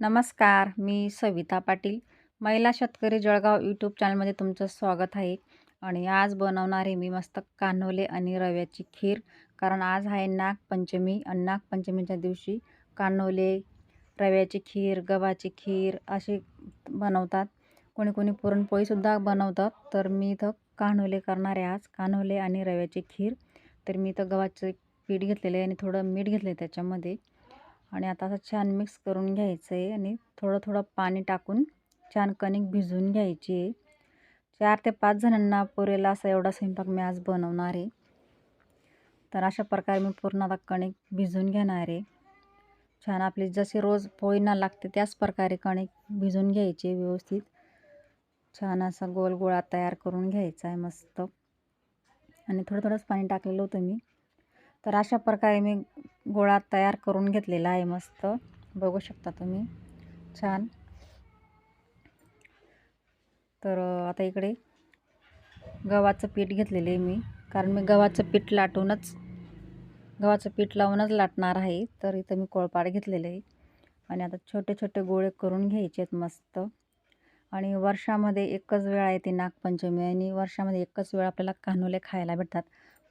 नमस्कार मी सविता पाटील. महिला शेतकरी जळगाव यूट्यूब चॅनलमध्ये तुमचं स्वागत आहे. आणि आज बनवणारे मी मस्त कान्होले आणि रव्याची खीर कारण आज आहे नागपंचमी आणि नागपंचमीच्या दिवशी कान्होले रव्याची खीर गव्हाची खीर असे बनवतात. कोणी कोणी पुरणपोळीसुद्धा बनवतात. तर मी इथं कान्होले करणार आहे आज कान्होले आणि रव्याची खीर. तर मी इथं गव्हाचं पीठ घेतलेलं आहे आणि थोडं मीठ घेतलं आहे त्याच्यामध्ये. आणि आता असं छान मिक्स करून घ्यायचं आहे आणि थोडं थोडं पाणी टाकून छान कणिक भिजवून घ्यायची आहे. चार ते पाच जणांना पुरेला असा एवढा स्वयंपाक मी आज बनवणार आहे. तर अशा प्रकारे मी पूर्ण आता कणिक भिजवून घेणार आहे. छान आपली जशी रोज पोळीना लागते त्याच प्रकारे कणिक भिजवून घ्यायची व्यवस्थित. छान असा गोल गोळा तयार करून घ्यायचा आहे मस्त. आणि थोडं थोडंच पाणी टाकलेलं होतं मी. तर अशा प्रकारे मी गोळा तयार करून घेतलेला आहे मस्त. बघू शकता तुम्ही. छान. तर आता इकडे गव्हाचं पीठ घेतलेलं आहे मी. कारण मी गव्हाचं पीठ लाटूनच गव्हाचं पीठ लावूनच लाटणार आहे. तर इथं मी कोळपाड घेतलेलं आहे. आणि आता छोटे छोटे गोळे करून घ्यायचे आहेत मस्त. आणि वर्षामध्ये एकच वेळ आहे ती नागपंचमी आणि वर्षामध्ये एकच वेळ आपल्याला कान्होले खायला भेटतात.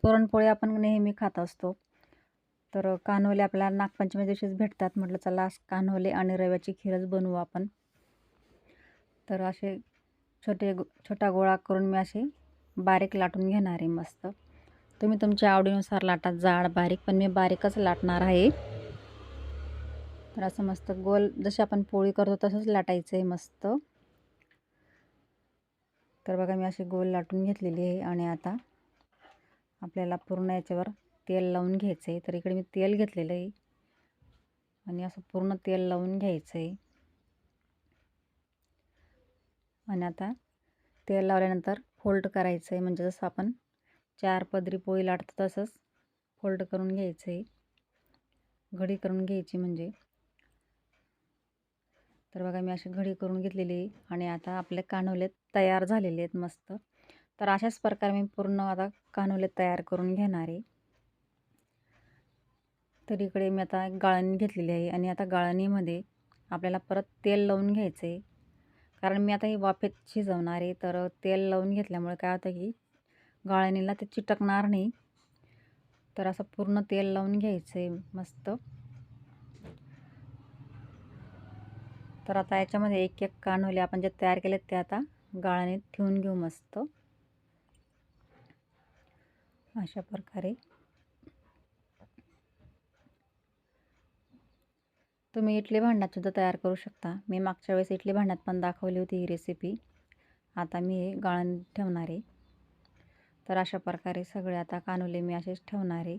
पुरणपोळी आपण नेहमी खात असतो. तर कान्होले आपल्याला नागपंचमी दिवशीच भेटतात. म्हटलं चला कान्होले आणि रव्याची खीरच बनवू आपण. तर असे छोटे छोटा गोळा करून मी असे बारीक लाटून घेणार आहे मस्त. तुम्ही तुमच्या आवडीनुसार लाटा जाड बारीक पण मी बारीकच लाटणार आहे. तर असं मस्त गोल जशी आपण पोळी करतो तसंच लाटायचं आहे मस्त. तर बघा मी अशी गोल लाटून घेतलेली आहे आणि आता आपल्याला पूर्ण याच्यावर तेल लावून घ्यायचं आहे तर इकडे मी तेल घेतलेलं आहे. आणि असं पूर्ण तेल लावून घ्यायचं आहे आणि आता तेल लावल्यानंतर फोल्ड करायचं आहे म्हणजे जसं आपण चार पदरी पोळी लाटतो तसंच फोल्ड करून घ्यायचं आहे घडी करून घ्यायची म्हणजे. तर बघा मी अशी घडी करून घेतलेली आहे. आणि आता आपले कानवले तयार झालेले आहेत मस्त. तर अशाच प्रकारे मी पूर्ण आता कानोले तयार करून घेणार आहे. तर इकडे मी आता गाळणी घेतलेली आहे आणि आता गाळणीमध्ये आपल्याला परत तेल लावून घ्यायचं आहे कारण मी आता ही वाफेत शिजवणार आहे तर तेल लावून घेतल्यामुळे काय होतं की गाळणीला ते चिटकणार नाही. तर असं पूर्ण तेल लावून घ्यायचं आहे मस्त. तर आता याच्यामध्ये एक एक कानोले आपण जे तयार केले ते आता गाळणीत ठेवून घेऊ मस्त. अशा प्रकारे. तुम्ही इडली भांड्यातसुद्धा तयार करू शकता. मी मागच्या वेळेस इडली भांड्यात पण दाखवली होती ही रेसिपी आता मी हे गाळण ठेवणार आहे. तर अशा प्रकारे सगळे आता कानुले मी असेच ठेवणार आहे.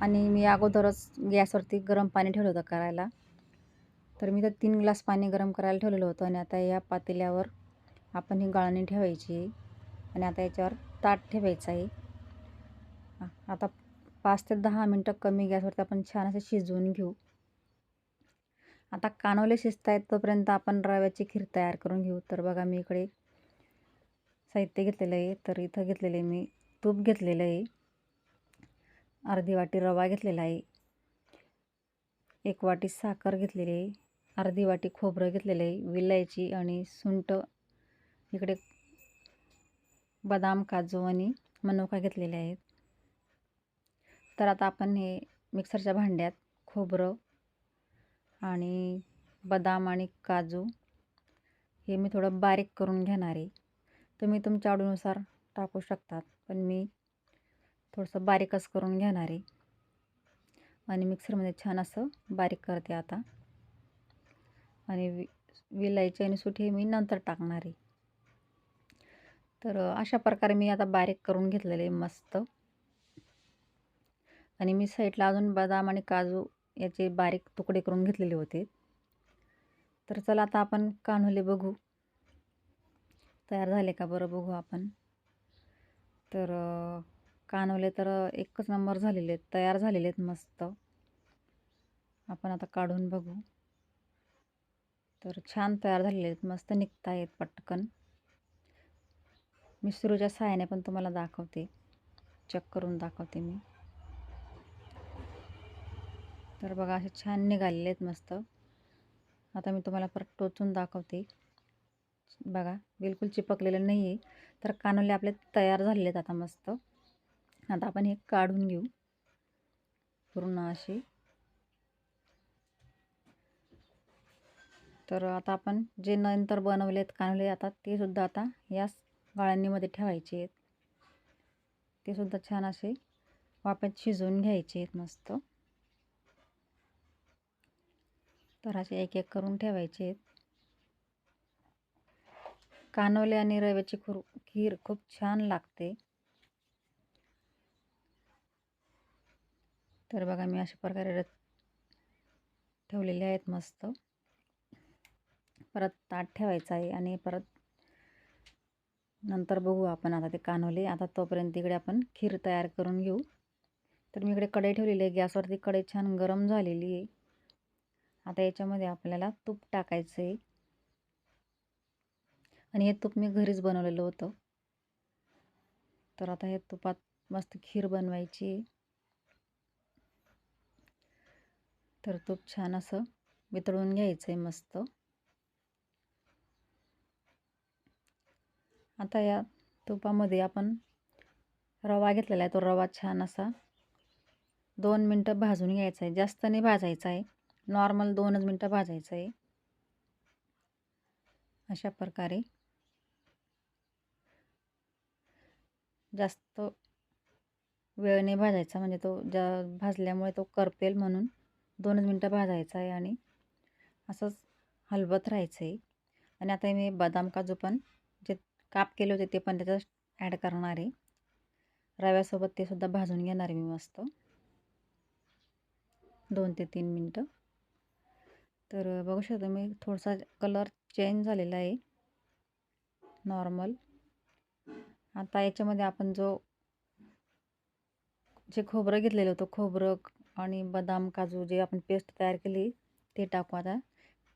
आणि मी अगोदरच गॅसवरती गरम पाणी ठेवलं होतं करायला. तर मी तर तीन ग्लास पाणी गरम करायला ठेवलेलं होतं आणि आता या पातेल्यावर आपण ही गाळणी ठेवायची आणि आता याच्यावर ताट ठेवायचं आहे. आता पाच ते दहा मिनटं कमी गॅसवरती आपण छान असं शिजवून घेऊ. आता कानवले शिजत आहेत तोपर्यंत आपण रव्याची खीर तयार करून घेऊ. तर बघा मी इकडे साहित्य घेतलेलं आहे. तर इथं घेतलेलं आहे मी तूप घेतलेलं आहे. अर्धी वाटी रवा घेतलेला आहे. एक वाटी साखर घेतलेली आहे. अर्धी वाटी खोबरं घेतलेलं आहे. विलायची आणि सुंट इकडे बदाम काजू आणि मनुका घेतलेले आहेत. तर आता आपण हे मिक्सरच्या भांड्यात खोबरं आणि बदाम आणि काजू हे मी थोडं बारीक करून घेणार आहे. तुम्ही तुमच्या आवडीनुसार टाकू शकतात पण मी थोडंसं बारीकच करून घेणार आहे. आणि मिक्सरमध्ये छान असं बारीक करते आता. आणि वि विलायची आणि सुठी मी नंतर टाकणार आहे. तर अशा प्रकारे मी आता बारीक करून घेतलेले मस्त. आणि मी साईडला अजून बदाम आणि काजू याचे बारीक तुकडे करून घेतलेले होते. तर चला आता आपण कान्होले बघू. तयार झाले का बरं बघू आपण. तर कानवले तर एकच नंबर झालेले आहेत तयार झालेले आहेत मस्त. आपण आता काढून बघू. तर छान तयार झालेले आहेत मस्त निघता आहेत पटकन. मी सुरूच्या सहाय्याने पण तुम्हाला दाखवते. चेक करून दाखवते मी. तर बघा असे छान निघालेले आहेत मस्त. आता मी तुम्हाला परत टोचून दाखवते. बघा बिलकुल चिपकलेलं नाही आहे तर कानोले आपले तयार झालेले आहेत आता मस्त. आता आपण हे काढून घेऊ. पूर्ण असे. तर आता आपण जे नंतर बनवले आहेत कानोले आता ते सुद्धा आता याच गाळणीमध्ये ठेवायचे आहेत ते सुद्धा छान असे वाफ्यात शिजवून घ्यायचे आहेत मस्त. तर असे एक एक करून ठेवायचे आहेत कानोले आणि रव्याची खुर खीर खूप छान लागते. तर बघा मी अशा प्रकारे ठेवलेले आहेत मस्त. परत ताट ठेवायचं आहे आणि परत नंतर बघू आपण आता ते कानवले आता तोपर्यंत इकडे आपण खीर तयार करून घेऊ. तर मी इकडे कढई ठेवलेली आहे. गॅसवरती कढई छान गरम झालेली आहे. आता याच्यामध्ये आपल्याला तूप टाकायचं आहे. आणि हे तूप मी घरीच बनवलेलं होतं. तर आता हे तुपात मस्त खीर बनवायची आहे. तर तूप छान असं वितळून घ्यायचं आहे मस्त. आता या तुपामध्ये आपण रवा घेतलेला आहे. तो रवा छान असा दोन मिनटं भाजून घ्यायचा आहे. जास्त नाही भाजायचा आहे. नॉर्मल दोनच मिनटं भाजायचं आहे. अशा प्रकारे. जास्त वेळने भाजायचा म्हणजे तो ज्या भाजल्यामुळे तो करपेल म्हणून दोनच मिनटं भाजायचा आहे आणि असंच हलवत राहायचं आहे. आणि आता मी बदाम काजू पण काप केले होते ते पण त्याच्यात ॲड करणार आहे. रव्यासोबत ते सुद्धा भाजून घेणार आहे मी मस्त. दोन ते तीन मिनटं. तर बघू शकता मी थोडासा कलर चेंज झालेला आहे. नॉर्मल आता याच्यामध्ये आपण जो जे खोबरं घेतलेलं होतं खोबरं आणि बदाम काजू जे आपण पेस्ट तयार केली ते टाकू आता.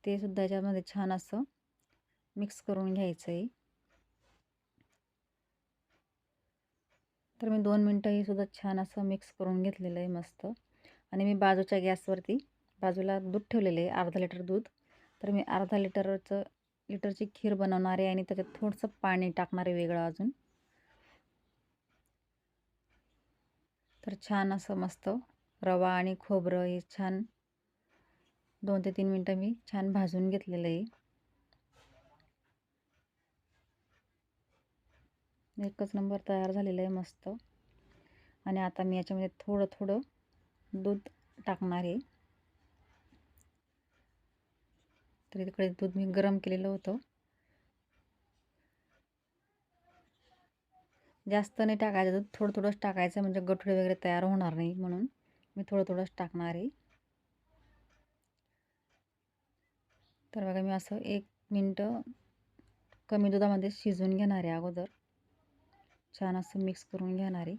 ते सुद्धा याच्यामध्ये छान असं मिक्स करून घ्यायचं आहे तर मी दोन मिनटं हे सुद्धा छान असं मिक्स करून घेतलेलं आहे मस्त. आणि मी बाजूच्या गॅसवरती बाजूला दूध ठेवलेलं आहे अर्धा लिटर दूध. तर मी अर्धा लिटरचं लिटरची खीर बनवणार आहे आणि त्याच्यात थोडंसं पाणी टाकणार आहे वेगळं अजून. तर छान असं मस्त रवा आणि खोबरं हे छान दोन ते तीन मिनटं मी छान भाजून घेतलेलं आहे. एकच नंबर तयार झालेला आहे मस्त. आणि आता मी याच्यामध्ये थोडं थोडं दूध टाकणार आहे. तर तिकडे दूध मी गरम केलेलं होतं. जास्त नाही टाकायचं दूध थोडं थोडंच टाकायचं म्हणजे गठुडे वगैरे तयार होणार नाही म्हणून. मी थोडं थोडंच टाकणार आहे. तर बघा मी असं एक मिनटं कमी दुधामध्ये शिजवून घेणार आहे अगोदर. छान असं मिक्स करून घेणार आहे.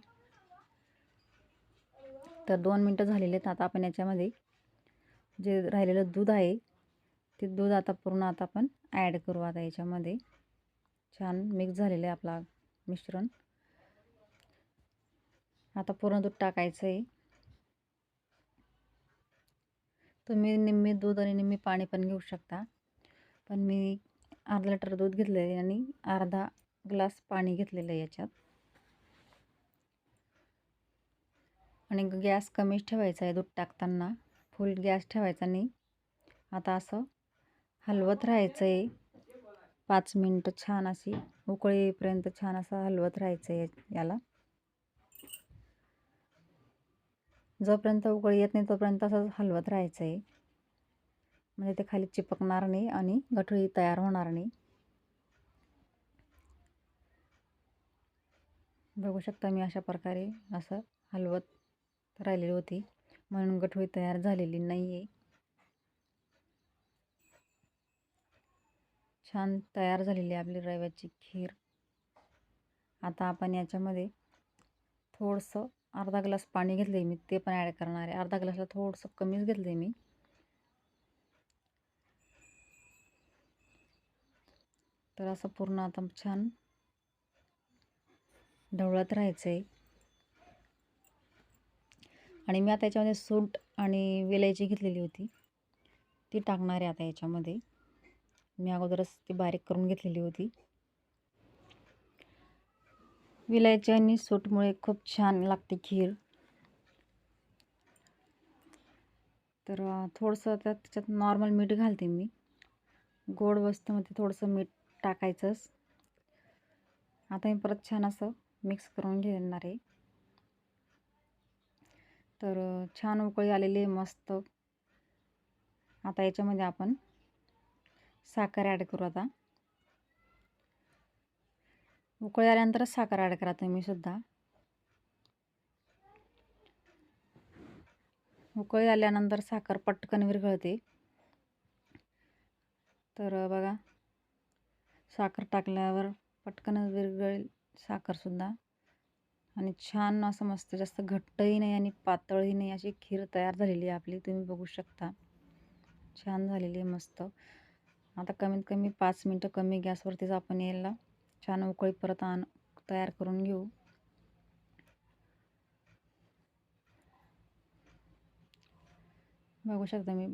तर दोन मिनटं झालेले आहेत आता आपण याच्यामध्ये जे राहिलेलं दूध आहे ते दूध आता पूर्ण आता आपण ॲड करू आता याच्यामध्ये. छान मिक्स झालेलं आहे आपला मिश्रण. आता पूर्ण दूध टाकायचं आहे. तुम्ही निम्मे दूध आणि निम्मी पाणी पण घेऊ शकता. पण मी अर्धा लिटर दूध घेतलेलं आहे आणि अर्धा ग्लास पाणी घेतलेलं आहे याच्यात. आणि गॅस कमीच ठेवायचा आहे दूध टाकताना. फुल गॅस ठेवायचा नाही. आता असं हलवत राहायचं आहे पाच मिनटं छान अशी उकळी येईपर्यंत छान असं हलवत राहायचं आहे याला. जोपर्यंत उकळी येत नाही तोपर्यंत असं हलवत राहायचं आहे म्हणजे ते खाली चिपकणार नाही आणि गठळी तयार होणार नाही. बघू शकता मी अशा प्रकारे असं हलवत राहिलेली होती. म्हणून गठोळी तयार झालेली नाही आहे छान तयार झालेली आहे आपली रव्याची खीर. आता आपण याच्यामध्ये थोडंसं अर्धा ग्लास पाणी घेतलं आहे मी ते पण ॲड करणार आहे. अर्धा ग्लासला थोडंसं कमीच घेतलं आहे मी. तर असं पूर्ण आता छान ढवळत राहायचं आहे आणि मी आता याच्यामध्ये सूट आणि वेलायची घेतलेली होती ती टाकणार आहे आता याच्यामध्ये. मी अगोदरच ती बारीक करून घेतलेली होती. विलायची आणि सूटमुळे खूप छान लागते खीर. तर थोडंसं त्यात त्याच्यात नॉर्मल मीठ घालते मी. गोड वस्तूमध्ये थोडंसं मीठ टाकायचंच. आता मी परत छान असं मिक्स करून घेणार आहे. तर छान उकळी आलेली आहे मस्त. आता याच्यामध्ये आपण साखर ॲड करू आता. उकळी आल्यानंतरच साखर ॲड करा तुम्ही सुद्धा. उकळी आल्यानंतर साखर पटकन विरघळते. तर बघा. साखर टाकल्यावर पटकन विरघळेल साखरसुद्धा आणि छान असं मस्त जास्त घट्टही नाही आणि पातळही नाही अशी खीर तयार झालेली आहे आपली तुम्ही बघू शकता. छान झालेली आहे मस्त. आता कमीत कमी पाच मिनटं कमी गॅसवरतीच आपण यायला. छान उकळी परत आण तयार करून घेऊ. बघू शकता मी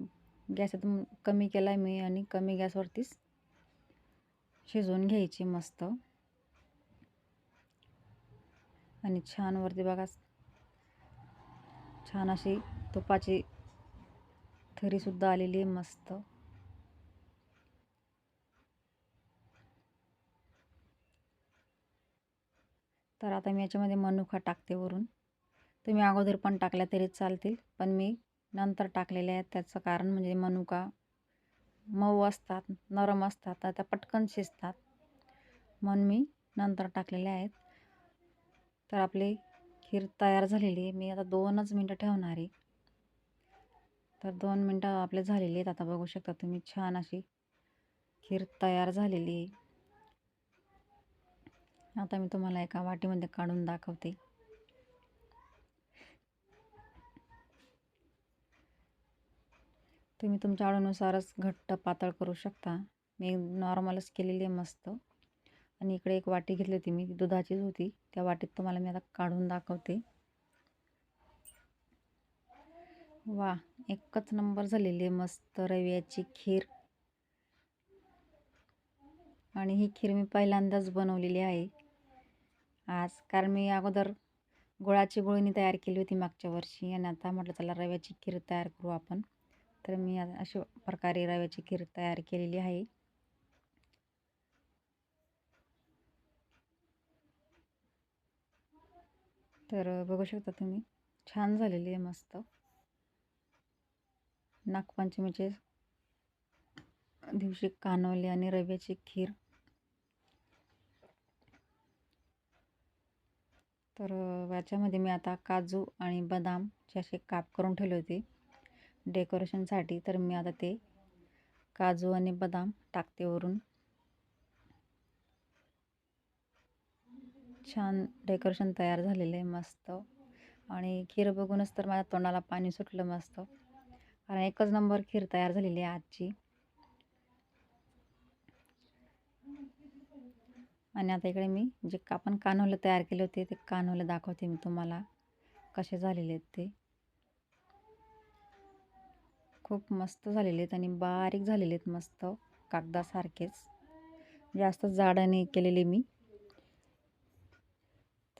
गॅस एकदम कमी केला आहे मी आणि कमी गॅसवरतीच शिजवून घ्यायची मस्त. आणि छान वरती बघा. छान अशी तुपाची थरीसुद्धा आलेली आहे मस्त. तर आता मी याच्यामध्ये मनुका टाकते वरून. तुम्ही अगोदर पण टाकल्या तरी चालतील पण मी नंतर टाकलेले आहेत. त्याचं कारण म्हणजे मनुका मऊ असतात नरम असतात तर त्या पटकन शिजतात. म्हणून मी नंतर टाकलेले आहेत. तर आपली खीर तयार झालेली आहे. मी आता दोनच मिनटं ठेवणार आहे. तर दोन मिनटं आपले झालेली आहेत. आता बघू शकता तुम्ही छान अशी खीर तयार झालेली आहे. आता मी तुम्हाला एका वाटीमध्ये काढून दाखवते. तुम्ही तुमच्या आवडीनुसारच घट्ट पातळ करू शकता. मी नॉर्मलच केलेली आहे मस्त. आणि इकडे एक वाटी घेतली होती मी दुधाचीच होती. त्या वाटीत तुम्हाला मी आता काढून दाखवते. वा एकच नंबर झालेली आहे मस्त रव्याची खीर. आणि ही खीर मी पहिल्यांदाच बनवलेली आहे. आज कारण मी अगोदर गुळाची गुळणी तयार केली होती मागच्या वर्षी आणि आता म्हटलं चला रव्याची खीर तयार करू आपण. तर मी अशा प्रकारे रव्याची खीर तयार केलेली आहे. तर बघू शकता तुम्ही. छान झालेली आहे मस्त. नागपंचमीचे दिवशी कानवले आणि रव्याची खीर. तर याच्यामध्ये मी आता काजू आणि बदामचे असे काप करून ठेवले होते डेकोरेशनसाठी तर मी आता ते काजू आणि बदाम टाकते वरून. छान डेकोरेशन तयार झालेलं आहे मस्त. आणि खीर बघूनच तर माझ्या तोंडाला पाणी सुटलं मस्त. कारण एकच नंबर खीर तयार झालेली आहे आजची. आणि आता इकडे मी जे आपण कानवले तयार केले होते ते कानवलं दाखवते मी तुम्हाला. कसे झालेले आहेत ते. खूप मस्त झालेले आहेत आणि बारीक झालेले आहेत मस्त कागदासारखेच. जास्त जाडाने केलेले मी.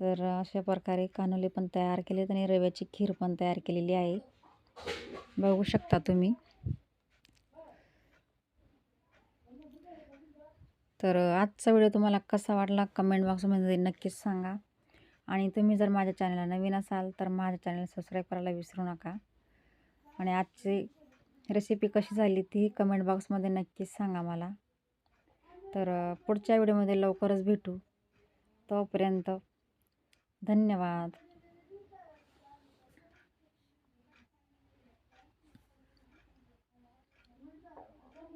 तर अशा प्रकारे कानोले पण तयार केलेत आणि रव्याची खीर पण तयार केलेली आहे. बघू शकता तुम्ही. तर आजचा व्हिडिओ तुम्हाला कसा वाटला कमेंट बॉक्समध्ये नक्कीच सांगा. आणि तुम्ही जर माझ्या चॅनलला नवीन असाल तर माझ्या चॅनल सबस्क्राईब करायला विसरू नका. आणि आजची रेसिपी कशी झाली ती कमेंट बॉक्समध्ये नक्कीच सांगा मला. तर पुढच्या व्हिडिओमध्ये लवकरच भेटू. तोपर्यंत धन्यवाद.